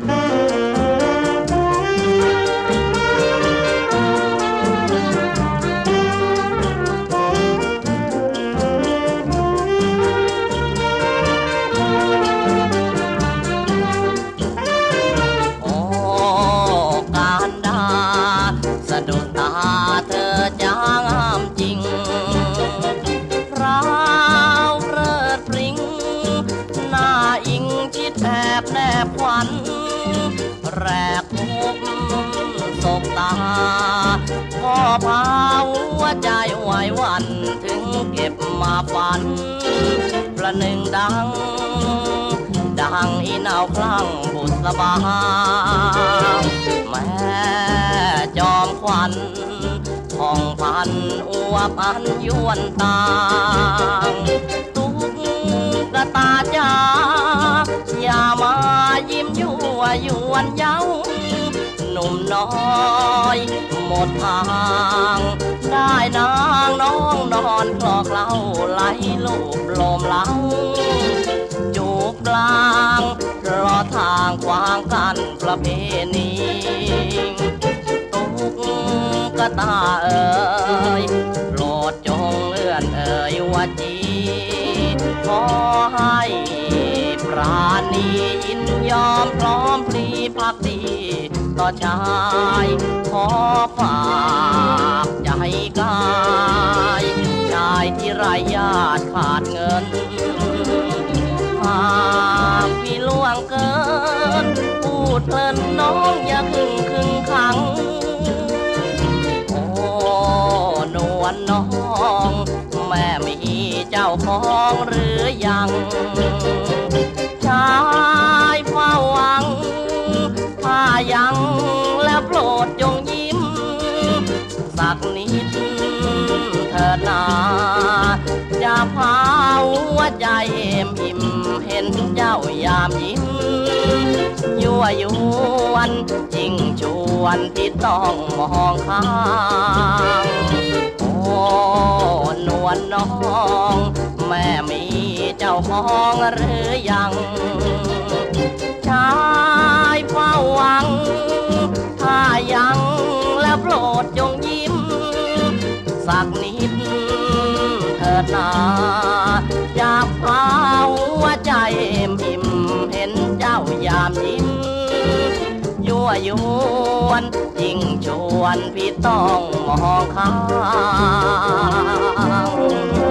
โบแนบควันแรกพบสบตาพ่อพาหัวใจไหวหวันถึงเก็บมาฝัน ประหนึ่งดัง ดังอีนาวคลั่งบุษบาแม่จอมควันผ่องพันอวบอันยวนตาตุกกระตาจ้า ยั่วนเย้าหนุ่มน้อยหมดทาง ได้นางน้องนอนคลอกเล่าไหลลูบลมเล้าจูบกลางรอทางขวางกันประเพณีตุกกะตาเอ่ยโปรดจงเลื่อนเอ่ยว่าจีขอให้ปราณียิน ยอมพร้อมพลีพักดีต่อชายขอฝากใจกายชายที่ไรญาติขาดเงินหากพี่ล่วงเกิน พูดเพลินน้องอย่าครึ่งคึงขัง โอ้นวลน้อง แม่มีเจ้าของหรือยัง ดจงยิ้ม สักนิดเถิดนาจะพาหัวใจเอ็มอิ่มเห็นเจ้ายามยิ้ม ยั่วยวนยิ่งชวนที่ต้องมองข้างโอ้นวลน้อง แม่มีเจ้าของหรือยังชา ดนาอยากพาหัวใจอิ่มเห็นเจ้ายามยิ้ม ยั่วยวนยิ่งชวนพี่ต้องมองข้าง